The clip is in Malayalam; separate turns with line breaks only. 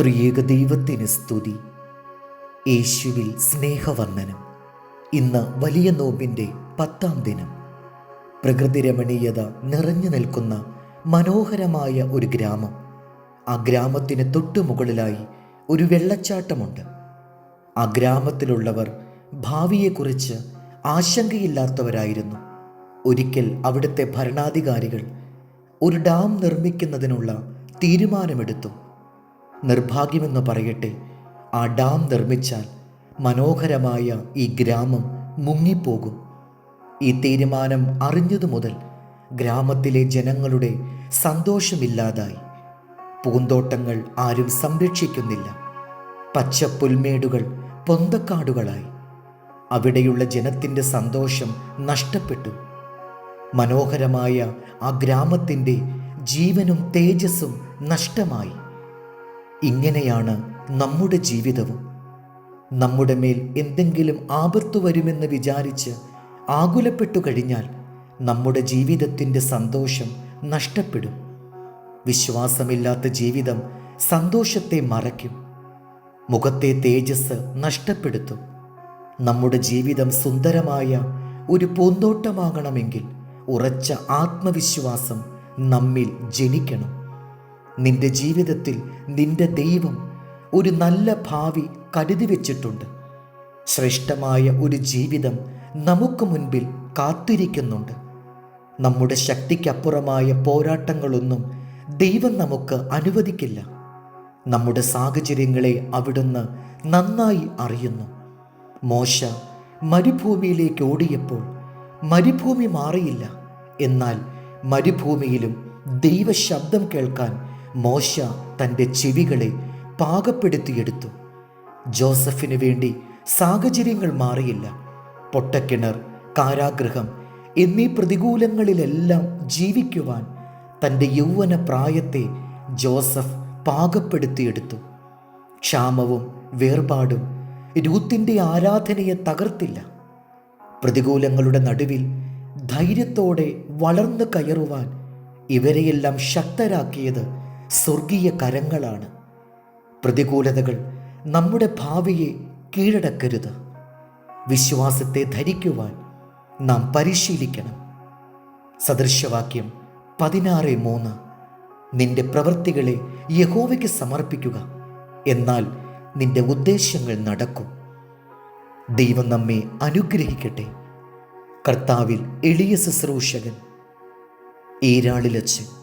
ത്രിയേക ദൈവത്തിന് സ്തുതി. യേശുവിൽ സ്നേഹവർണനം. ഇന്ന് വലിയ നോമ്പിന്റെ പത്താം ദിനം. പ്രകൃതി രമണീയത നിറഞ്ഞു നിൽക്കുന്ന മനോഹരമായ ഒരു ഗ്രാമം. ആ ഗ്രാമത്തിന് തൊട്ടു മുകളിലായി ഒരു വെള്ളച്ചാട്ടമുണ്ട്. ആ ഗ്രാമത്തിലുള്ളവർ ഭാവിയെക്കുറിച്ച് ആശങ്കയില്ലാത്തവരായിരുന്നു. ഒരിക്കൽ അവിടുത്തെ ഭരണാധികാരികൾ ഒരു ഡാം നിർമ്മിക്കുന്നതിനുള്ള തീരുമാനമെടുത്തു. നിർഭാഗ്യമെന്ന് പറയട്ടെ. ആ ഡാം നിർമ്മിച്ചാൽ മനോഹരമായ ഈ ഗ്രാമം മുങ്ങിപ്പോകും. ഈ തീരുമാനം അറിഞ്ഞതു മുതൽ ഗ്രാമത്തിലെ ജനങ്ങളുടെ സന്തോഷമില്ലാതായി. പൂന്തോട്ടങ്ങൾ ആരും സംരക്ഷിക്കുന്നില്ല. പച്ച പുൽമേടുകൾ പൊന്തക്കാടുകളായി. അവിടെയുള്ള ജനത്തിന്റെ സന്തോഷം നഷ്ടപ്പെട്ടു. മനോഹരമായ ആ ഗ്രാമത്തിന്റെ ജീവനും തേജസ്സും നഷ്ടമായി. ഇങ്ങനെയാണ് നമ്മുടെ ജീവിതവും. നമ്മുടെ മേൽ എന്തെങ്കിലും ആപത്തു വരുമെന്ന് വിചാരിച്ച് ആകുലപ്പെട്ടു കഴിഞ്ഞാൽ നമ്മുടെ ജീവിതത്തിന്റെ സന്തോഷം നഷ്ടപ്പെടും. വിശ്വാസമില്ലാത്ത ജീവിതം സന്തോഷത്തെ മറയ്ക്കും. മുഖത്തെ തേജസ് നഷ്ടപ്പെടുത്തും. നമ്മുടെ ജീവിതം സുന്ദരമായ ഒരു പൂന്തോട്ടമാകണമെങ്കിൽ ഉറച്ച ആത്മവിശ്വാസം നമ്മിൽ ജനിക്കണം. നിന്റെ ജീവിതത്തിൽ നിന്റെ ദൈവം ഒരു നല്ല ഭാവി കരുതി വച്ചിട്ടുണ്ട്. ശ്രേഷ്ഠമായ ഒരു ജീവിതം നമുക്ക് മുൻപിൽ കാത്തിരിക്കുന്നുണ്ട്. നമ്മുടെ ശക്തിക്കപ്പുറമായ പോരാട്ടങ്ങളൊന്നും ദൈവം നമുക്ക് അനുവദിക്കില്ല. നമ്മുടെ സാഹചര്യങ്ങളെ അവിടുന്ന് നന്നായി അറിയുന്നു. മോശ മരുഭൂമിയിലേക്ക് ഓടിയപ്പോൾ മരുഭൂമി മാറിയില്ല. എന്നാൽ മരുഭൂമിയിലും ദൈവശബ്ദം കേൾക്കാൻ മോശ തന്റെ ചെവികളെ പാകപ്പെടുത്തിയെടുത്തു. ജോസഫിന് വേണ്ടി സാഹചര്യങ്ങൾ മാറിയില്ല. പൊട്ടക്കിണർ കാരാഗ്രഹം എന്നീ പ്രതികൂലങ്ങളിലെല്ലാം ജീവിക്കുവാൻ തന്റെ യൗവന പ്രായത്തെ ജോസഫ് പാകപ്പെടുത്തിയെടുത്തു. ക്ഷാമവും വേർപാടും രൂത്തിന്റെ ആരാധനയെ തകർത്തില്ല. പ്രതികൂലങ്ങളുടെ നടുവിൽ ധൈര്യത്തോടെ വളർന്നു കയറുവാൻ ഇവരെയെല്ലാം ശക്തരാക്കിയത് സ്വർഗീയ കരങ്ങളാണ്. പ്രതികൂലതകൾ നമ്മുടെ ഭാവിയെ കീഴടക്കരുത്. വിശ്വാസത്തെ ധരിക്കുവാൻ നാം പരിശീലിക്കണം. സദൃശവാക്യം പതിനാറ് മൂന്ന്. നിന്റെ പ്രവൃത്തികളെ യഹോവയ്ക്ക് സമർപ്പിക്കുക. എന്നാൽ നിന്റെ ഉദ്ദേശങ്ങൾ നടക്കും. ദൈവം നമ്മെ അനുഗ്രഹിക്കട്ടെ. കർത്താവിൽ എളിയ ശുശ്രൂഷകൻ. ഈരാളിലച്ച്